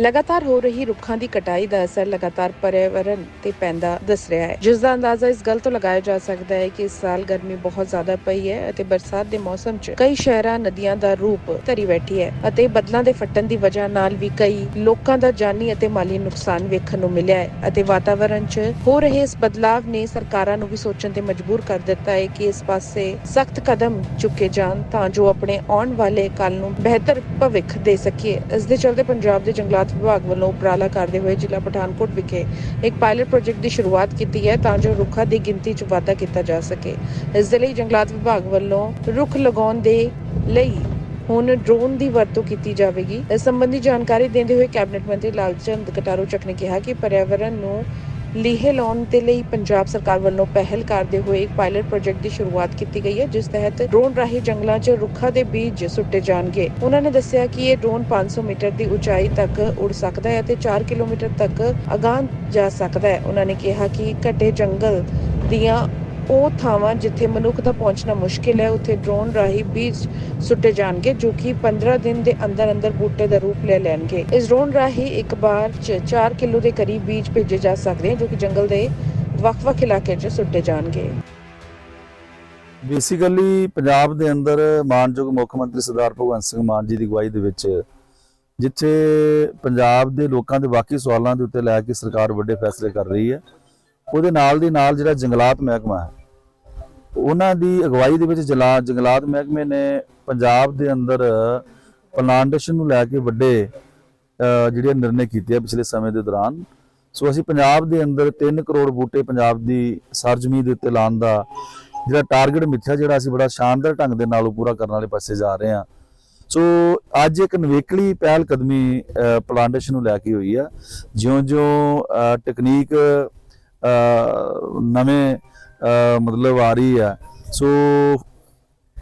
ਲਗਾਤਾਰ ਹੋ ਰਹੀ ਰੁੱਖਾਂ ਦੀ ਕਟਾਈ ਦਾ ਅਸਰ ਲਗਾਤਾਰ ਪਰਿਆਵਰਣ ਤੇ ਪੈਂਦਾ ਦਿਸ ਰਿਹਾ ਹੈ। ਜਿਸ ਦਾ ਅੰਦਾਜ਼ਾ ਇਸ ਗੱਲ ਤੋਂ ਲਗਾਇਆ ਜਾ ਸਕਦਾ ਹੈ ਕਿ ਇਸ ਸਾਲ ਗਰਮੀ ਬਹੁਤ ਜ਼ਿਆਦਾ ਪਈ ਹੈ ਅਤੇ ਬਰਸਾਤ ਦੇ ਮੌਸਮ 'ਚ ਕਈ ਸ਼ਹਿਰਾਂ, ਨਦੀਆਂ ਦਾ ਰੂਪ ਧਰੀ ਬੈਠੀ ਹੈ ਅਤੇ ਬੱਦਲਾਂ ਦੇ ਫਟਣ ਦੀ ਵਜ੍ਹਾ ਨਾਲ ਵੀ ਕਈ ਲੋਕਾਂ ਦਾ ਜਾਨੀ ਅਤੇ ਮਾਲੀ ਨੁਕਸਾਨ ਵੇਖਣ ਨੂੰ ਮਿਲਿਆ ਹੈ ਅਤੇ ਵਾਤਾਵਰਣ 'ਚ ਹੋ ਰਹੇ ਇਸ ਬਦਲਾਵ ਨੇ ਸਰਕਾਰਾਂ ਨੂੰ ਵੀ ਸੋਚਣ ਤੇ ਮਜਬੂਰ ਕਰ ਦਿੱਤਾ ਹੈ ਕਿ ਇਸ ਪਾਸੇ ਸਖਤ ਕਦਮ ਚੁੱਕੇ ਜਾਣ ਤਾਂ ਜੋ ਆਪਣੇ ਆਉਣ ਵਾਲੇ ਕੱਲ ਨੂੰ ਬਿਹਤਰ ਭਵਿੱਖ ਦੇ ਸਕੀਏ। ਇਸ ਦੇ ਚਲਦੇ ਪੰਜਾਬ ਦੇ ਜੰਗਲਾਤ ਵਿਭਾਗ ਵੱਲੋਂ ਉਪਰਾਲਾ ਕਰਦੇ ਹੋਏ ਜ਼ਿਲ੍ਹਾ ਪਠਾਨਕੋਟ ਵਿਖੇ ਇੱਕ ਪਾਇਲਟ ਪ੍ਰੋਜੈਕਟ ਦੀ ਸ਼ੁਰੂਆਤ ਕੀਤੀ ਹੈ ਤਾਂ ਜੋ ਰੁੱਖਾਂ ਦੀ ਗਿਣਤੀ 'ਚ ਵਾਧਾ ਕੀਤਾ ਜਾ ਸਕੇ। ਇਸ ਦੇ ਲਈ ਜੰਗਲਾਤ ਵਿਭਾਗ ਵੱਲੋਂ ਰੁੱਖ ਲਗਾਉਣ ਦੇ ਲਈ ਹੁਣ ਡਰੋਨ ਦੀ ਵਰਤੋਂ ਕੀਤੀ ਜਾਵੇਗੀ। ਇਸ ਸੰਬੰਧੀ ਜਾਣਕਾਰੀ ਦਿੰਦੇ ਹੋਏ ਕੈਬਨਿਟ ਮੰਤਰੀ ਲਾਲਚੰਦ ਕਟਾਰੂ ਚੱਕ ਨੇ ਕਿਹਾ ਕਿ ਪਰਿਆਵਰਣ ਨੂੰ ਲੀਹੇ ਲਾਉਣ ਦੇ ਲਈ ਪੰਜਾਬ ਸਰਕਾਰ ਵੱਲੋਂ ਪਹਿਲ ਕਰਦੇ ਹੋਏ ਇੱਕ ਪਾਇਲਟ ਪ੍ਰੋਜੈਕਟ ਦੀ ਸ਼ੁਰੂਆਤ ਕੀਤੀ ਗਈ ਹੈ, ਜਿਸ ਤਹਿਤ ਡਰੋਨ ਰਾਹੀਂ ਜੰਗਲਾਂ 'ਚ ਰੁੱਖਾਂ ਦੇ ਬੀਜ ਸੁੱਟੇ ਜਾਣਗੇ। ਉਹਨਾਂ ਨੇ ਦੱਸਿਆ ਕਿ ਇਹ ਡਰੋਨ 500 ਮੀਟਰ ਦੀ ਉਚਾਈ ਤੱਕ ਉੱਡ ਸਕਦਾ ਹੈ ਅਤੇ 4 ਕਿਲੋਮੀਟਰ ਤੱਕ ਅਗਾਂਹ ਜਾ ਸਕਦਾ ਹੈ। ਉਹਨਾਂ ਨੇ ਕਿਹਾ ਕਿ ਘਟੇ ਜੰਗਲ ਦੀਆਂ ਉਹ ਥਾਵਾਂ ਜਿੱਥੇ ਮਨੁੱਖ ਦਾ ਪਹੁੰਚਣਾ ਮੁਸ਼ਕਿਲ ਹੈ, ਉੱਥੇ ਡਰੋਨ ਰਾਹੀਂ ਬੀਜ ਸੁੱਟੇ ਜਾਣਗੇ, ਜੋ ਕਿ 15 ਦਿਨ ਦੇ ਅੰਦਰ ਅੰਦਰ ਬੂਟੇ ਦਾ ਰੂਪ ਲੈ ਲੈਣਗੇ। ਇਸ ਡਰੋਨ ਰਾਹੀਂ ਇੱਕ ਵਾਰ 4 ਕਿਲੋ ਦੇ ਕਰੀਬ ਬੀਜ ਭੇਜੇ ਜਾ ਸਕਦੇ ਹਨ ਜੋ ਕਿ ਜੰਗਲ ਦੇ ਵੱਖ-ਵੱਖ ਇਲਾਕੇ 'ਚ ਸੁੱਟੇ ਜਾਣਗੇ। ਬੇਸਿਕਲੀ ਪੰਜਾਬ ਦੇ ਅੰਦਰ ਮਾਨਯੋਗ ਮੁੱਖ ਮੰਤਰੀ ਸਰਦਾਰ ਭਗਵੰਤ ਸਿੰਘ ਮਾਨ ਜੀ ਦੀ ਅਗਵਾਈ ਦੇ ਵਿੱਚ, ਜਿੱਥੇ ਪੰਜਾਬ ਦੇ ਲੋਕਾਂ ਦੇ ਬਾਕੀ ਸਵਾਲਾਂ ਦੇ ਉੱਤੇ ਲੈ ਕੇ ਸਰਕਾਰ ਵੱਡੇ ਫੈਸਲੇ ਕਰ ਰਹੀ ਹੈ, ਉਹਦੇ ਨਾਲ ਦੀ ਨਾਲ ਜਿਹੜਾ ਜੰਗਲਾਤ ਮਹਿਕਮਾ ਹੈ ਉਹਨਾਂ ਦੀ ਅਗਵਾਈ ਦੇ ਵਿੱਚ ਜਲਾ ਜੰਗਲਾਤ ਮਹਿਕਮੇ ਨੇ ਪੰਜਾਬ ਦੇ ਅੰਦਰ ਪਲਾਂਟੇਸ਼ਨ ਨੂੰ ਲੈ ਕੇ ਵੱਡੇ ਜਿਹੜੇ ਨਿਰਣੇ ਕੀਤੇ ਆ ਪਿਛਲੇ ਸਮੇਂ ਦੇ ਦੌਰਾਨ। ਸੋ ਅਸੀਂ ਪੰਜਾਬ ਦੇ ਅੰਦਰ 3 ਕਰੋੜ ਬੂਟੇ ਪੰਜਾਬ ਦੀ ਸਰਜ਼ਮੀਨ ਦੇ ਉੱਤੇ ਲਾਉਣ ਦਾ ਜਿਹੜਾ ਟਾਰਗੇਟ ਮਿੱਥਿਆ ਜਿਹੜਾ ਅਸੀਂ ਬੜਾ ਸ਼ਾਨਦਾਰ ਢੰਗ ਦੇ ਨਾਲ ਉਹ ਪੂਰਾ ਕਰਨ ਵਾਲੇ ਪਾਸੇ ਜਾ ਰਹੇ ਹਾਂ। ਸੋ ਅੱਜ ਇੱਕ ਨਵੇਕਲੀ ਪਹਿਲ ਕਦਮੀ ਪਲਾਂਟੇਸ਼ਨ ਨੂੰ ਲੈ ਕੇ ਹੋਈ ਆ। ਜਿਉਂ-ਜਿਉਂ ਅਹ, ਟੈਕਨੀਕ ਅਹ, ਨਵੇਂ ਮਤਲਬ ਆ ਰਹੀ ਆ ਸੋ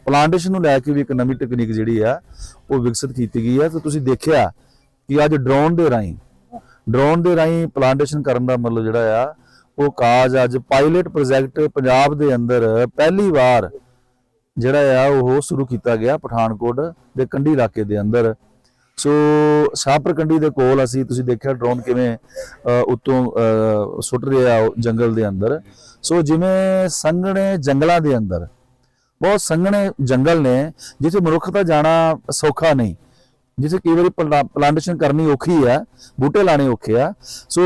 ਪਲਾਂਟੇਸ਼ਨ ਨੂੰ ਲੈ ਕੇ ਵੀ ਇੱਕ ਨਵੀਂ ਟੈਕਨੀਕ ਜਿਹੜੀ ਆ, ਉਹ ਵਿਕਸਿਤ ਕੀਤੀ ਗਈ ਆ ਤੇ ਤੁਸੀਂ ਦੇਖਿਆ ਕਿ ਅੱਜ ਡਰੋਨ ਦੇ ਰਾਹੀਂ ਡਰੋਨ ਦੇ ਰਾਹੀਂ ਪਲਾਂਟੇਸ਼ਨ ਕਰਨ ਦਾ ਮਤਲਬ ਜਿਹੜਾ ਆ, ਉਹ ਕਾਜ ਅੱਜ ਪਾਇਲਟ ਪ੍ਰੋਜੈਕਟ ਪੰਜਾਬ ਦੇ ਅੰਦਰ ਪਹਿਲੀ ਵਾਰ ਜਿਹੜਾ ਆ, ਉਹ ਸ਼ੁਰੂ ਕੀਤਾ ਗਿਆ ਪਠਾਨਕੋਟ ਦੇ ਕੰਢੀ ਇਲਾਕੇ ਦੇ ਅੰਦਰ। ਸੋ ਸ਼ਾਹਪੁਰ ਦੇ ਕੋਲ ਅਸੀਂ ਤੁਸੀਂ ਦੇਖਿਆ ਡਰੋਨ ਕਿਵੇਂ ਉੱਤੋਂ ਅ, ਸੁੱਟ ਰਿਹਾ ਉਹ ਜੰਗਲ ਦੇ ਅੰਦਰ। ਸੋ ਜਿਵੇਂ ਸੰਘਣੇ ਜੰਗਲਾਂ ਦੇ ਅੰਦਰ ਬਹੁਤ ਸੰਘਣੇ ਜੰਗਲ ਨੇ ਜਿੱਥੇ ਮਨੁੱਖ ਦਾ ਜਾਣਾ ਸੌਖਾ ਨਹੀਂ। ਜਿੱਥੇ ਕਈ ਵਾਰੀ ਪਲਾ- ਪਲਾਂਟੇਸ਼ਨ ਕਰਨੀ ਔਖੀ ਆ ਬੂਟੇ ਲਾਣੇ ਔਖੇ ਆ। ਸੋ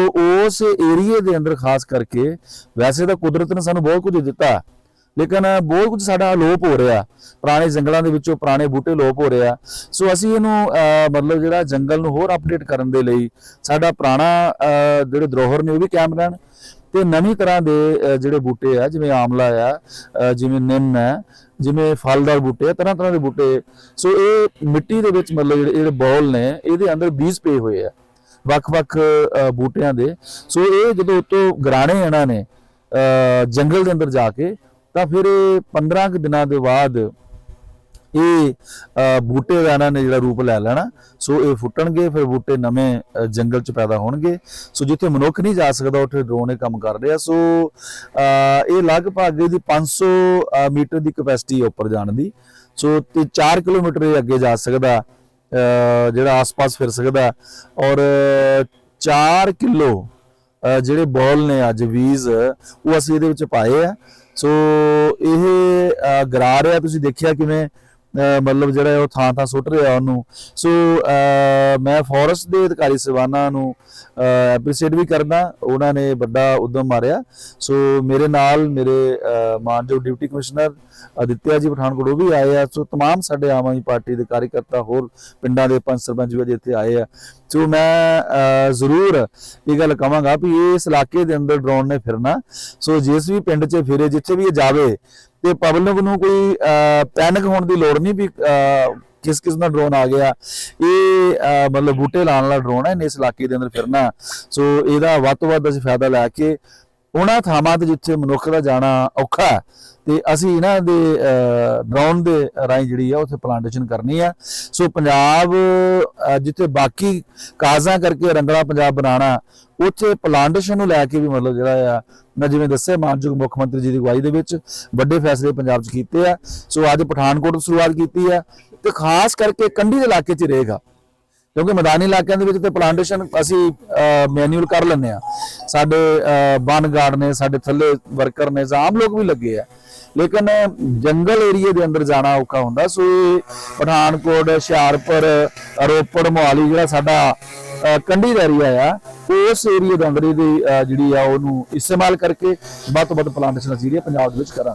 ਉਸ ਏਰੀਏ ਦੇ ਅੰਦਰ ਖਾਸ ਕਰਕੇ ਵੈਸੇ ਤਾਂ ਕੁਦਰਤ ਨੇ ਸਾਨੂੰ ਬਹੁਤ ਕੁਝ ਦਿੱਤਾ। ਲੇਕਿਨ ਬਹੁਤ ਕੁਝ ਸਾਡਾ ਅਲੋਪ ਹੋ ਰਿਹਾ। ਪੁਰਾਣੇ ਜੰਗਲਾਂ ਦੇ ਵਿੱਚੋਂ ਪੁਰਾਣੇ ਬੂਟੇ ਲੋਪ ਹੋ ਰਿਹਾ। ਸੋ ਅਸੀਂ ਇਹਨੂੰ ਮਤਲਬ ਜਿਹੜਾ ਜੰਗਲ ਨੂੰ ਹੋਰ ਅਪਡੇਟ ਕਰਨ ਦੇ ਲਈ ਸਾਡਾ ਪੁਰਾਣਾ ਅਹ, ਜਿਹੜੇ ਧਰੋਹਰ ਨੇ ਉਹ ਵੀ ਕਾਇਮ ਰਹਿਣ। ਤੇ ਨਵੀਂ ਤਰ੍ਹਾਂ ਦੇ ਜਿਹੜੇ ਬੂਟੇ ਆ ਜਿਵੇਂ ਆਮਲਾ ਆ ਜਿਵੇਂ ਨਿੰਮ ਹੈ ਜਿਵੇਂ ਫਲਦਾਰ ਬੂਟੇ ਆ ਤਰ੍ਹਾਂ ਤਰ੍ਹਾਂ ਦੇ ਬੂਟੇ। ਸੋ ਇਹ ਮਿੱਟੀ ਦੇ ਵਿੱਚ ਮਤਲਬ ਜਿਹੜੇ ਜਿਹੜੇ ਬੌਲ ਨੇ ਇਹਦੇ ਅੰਦਰ ਬੀਜ ਪਏ ਹੋਏ ਆ। ਵੱਖ-ਵੱਖ ਬੂਟਿਆਂ ਦੇ। ਸੋ ਇਹ ਜਦੋਂ ਉਤੋਂ ਗਰਾਣੇ ਇਹਨਾਂ ਨੇ ਅਹ, ਜੰਗਲ ਦੇ ਅੰਦਰ ਜਾ ਕੇ ਤਾਂ ਫਿਰ ਇਹ 15 ਕੁ ਦਿਨਾਂ ਦੇ ਬਾਅਦ ਇਹ ਬੂਟੇ ਦਾ ਇਹਨਾਂ ਨੇ ਜਿਹੜਾ ਰੂਪ ਲੈ ਲੈਣਾ। ਸੋ ਇਹ ਫੁੱਟਣਗੇ ਫਿਰ ਬੂਟੇ ਨਵੇਂ ਜੰਗਲ 'ਚ ਪੈਦਾ ਹੋਣਗੇ। ਸੋ ਜਿੱਥੇ ਮਨੁੱਖ ਨਹੀਂ ਜਾ ਸਕਦਾ ਉੱਥੇ ਡਰੋਨ ਇਹ ਕੰਮ ਕਰ ਰਿਹਾ। ਸੋ ਇਹ ਲਗਭਗ ਇਹਦੀ 500 ਅਹ, ਮੀਟਰ ਦੀ ਕਪੈਸਿਟੀ ਉੱਪਰ ਜਾਣ ਦੀ। ਸੋ ਤੇ 4 ਕਿਲੋਮੀਟਰ ਇਹ ਅੱਗੇ ਜਾ ਸਕਦਾ ਜਿਹੜਾ ਆਸ-ਪਾਸ ਫਿਰ ਸਕਦਾ। ਔਰ 4 ਕਿਲੋ ਜਿਹੜੇ ਬੋਲ ਨੇ ਅੱਜ ਵੀਜ਼ ਉਹ ਅਸੀਂ ਇਹਦੇ ਵਿੱਚ ਪਾਏ ਆ। ਸੋ ਇਹ ਅਹ, ਗਰਾ ਤੁਸੀਂ ਦੇਖਿਆ ਕਿਵੇਂ ਮਤਲਬ ਜਿਹੜਾ ਹੈ ਉਹ ਥਾਂ ਥਾਂ ਸੁੱਟ ਰਿਹਾ ਉਹਨੂੰ ਸੋ ਅਹ, ਮੈਂ ਫੋਰੈਸਟ ਦੇ ਅਧਿਕਾਰੀ ਸੇਵਾਨਾ ਨੂੰ ਐਪਰੀਸ਼ੀਏਟ ਵੀ ਕਰਦਾ ਉਹਨਾਂ ਨੇ ਵੱਡਾ ਉਦਮ ਮਾਰਿਆ ਸੋ ਮੇਰੇ ਨਾਲ ਮੇਰੇ ਅਹ, ਮਾਨਯੋਗ ਡਿਪਟੀ ਕਮਿਸ਼ਨਰ ਅਦਿੱਤਿਆ ਜੀ ਪਠਾਨਕੋਟ ਉਹ ਵੀ ਆਏ ਆ ਸੋ तमाम ਸਾਡੇ ਆਮ ਆਦਮੀ ਪਾਰਟੀ ਦੇ ਕਾਰਜਕਰਤਾ ਹੋਰ ਪਿੰਡਾਂ ਦੇ ਪੰਚ ਸਰਪੰਚ ਵੀ ਅੱਜ ਇੱਥੇ ਆਏ ਆ ਸੋ ਮੈਂ ਅਹ, ਜ਼ਰੂਰ ਇਹ ਗੱਲ ਕਹਾਂਗਾ ਵੀ ਇਸ ਇਲਾਕੇ ਦੇ ਅੰਦਰ ਡਰੋਨ ਨੇ ਫਿਰਨਾ ਸੋ ਜਿਸ ਵੀ ਪਿੰਡ 'ਚ ਫਿਰੇ ਜਿੱਥੇ ਵੀ ਇਹ ਜਾਵੇ ਤੇ ਪਬਲਿਕ ਨੂੰ ਕੋਈ ਪੈਨਿਕ ਹੋਣ ਦੀ ਲੋੜ ਨਹੀਂ ਵੀ ਅਹ, ਕਿਸ ਕਿਸ ਦਾ ਡਰੋਨ ਆ ਗਿਆ। ਇਹ ਅਹ, ਮਤਲਬ ਬੂਟੇ ਲਾਉਣ ਵਾਲਾ ਡਰੋਨ ਹੈ ਇਸ ਇਲਾਕੇ ਦੇ ਅੰਦਰ ਫਿਰਨਾ। ਸੋ ਇਹਦਾ ਵੱਧ ਤੋਂ ਵੱਧ ਅਸੀਂ ਫਾਇਦਾ ਲੈ ਕੇ ਉਹਨਾਂ ਥਾਵਾਂ ਤੇ ਜਿੱਥੇ ਮਨੁੱਖ ਦਾ ਜਾਣਾ ਔਖਾ ਹੈ। ਤੇ ਅਸੀਂ ਇਹਨਾਂ ਦੇ ਡਰੋਨ ਦੇ ਰਾਹੀਂ ਜਿਹੜੀ ਆ, ਉੱਥੇ ਪਲਾਂਟੇਸ਼ਨ ਕਰਨੀ ਆ। ਸੋ ਪੰਜਾਬ ਜਿੱਥੇ ਬਾਕੀ ਕਾਜ਼ਾਂ ਕਰਕੇ ਰੰਗਲਾ ਪੰਜਾਬ ਬਣਾਉਣਾ, ਉੱਥੇ ਪਲਾਂਟੇਸ਼ਨ ਨੂੰ ਲੈ ਕੇ ਵੀ ਮਤਲਬ ਜਿਹੜਾ ਆ, ਮੈਂ ਜਿਵੇਂ ਦੱਸਿਆ, ਮਾਨਯੋਗ ਮੁੱਖ ਮੰਤਰੀ ਜੀ ਦੀ ਅਗਵਾਈ ਦੇ ਵਿੱਚ ਵੱਡੇ ਫੈਸਲੇ ਪੰਜਾਬ 'ਚ ਕੀਤੇ ਆ। ਸੋ ਅੱਜ ਪਠਾਨਕੋਟ ਤੋਂ ਸ਼ੁਰੂਆਤ ਕੀਤੀ ਆ। ਤੇ ਖਾਸ ਕਰਕੇ ਕੰਢੀ ਦੇ ਇਲਾਕੇ 'ਚ ਰਹੇਗਾ। ਕਿਉਂਕਿ ਮੈਦਾਨੀ ਇਲਾਕਿਆਂ ਦੇ ਵਿੱਚ ਤੇ ਪਲਾਂਟੇਸ਼ਨ ਅਸੀਂ ਮੈਨੂਅਲ ਕਰ ਲੈਂਦੇ ਆ। ਸਾਡੇ ਬਨ ਗਾਰਡ ਨੇ, ਸਾਡੇ ਥੱਲੇ ਵਰਕਰ ਨੇ ਜਾਂ ਆਮ ਲੋਕ ਵੀ ਲੱਗੇ ਆ। ਲੇਕਿਨ ਜੰਗਲ ਏਰੀਏ ਦੇ ਅੰਦਰ ਜਾਣਾ ਔਖਾ ਹੁੰਦਾ। ਸੋ ਇਹ ਪਠਾਨਕੋਟ, ਹੁਸ਼ਿਆਰਪੁਰ, ਰੋਪੜ, ਮੋਹਾਲੀ ਜਿਹੜਾ ਸਾਡਾ ਕੰਢੀ ਦਾ ਏਰੀਆ ਆ ਉਸ ਏਰੀਏ ਦੇ ਅੰਦਰ ਇਹਦੀ ਜਿਹੜੀ ਆ ਉਹਨੂੰ ਇਸਤੇਮਾਲ ਕਰਕੇ ਵੱਧ ਤੋਂ ਵੱਧ ਪਲਾਂਟੇਸ਼ਨ ਜਿਹੜੀ ਪੰਜਾਬ ਦੇ ਵਿੱਚ ਕਰਾਂਗੇ।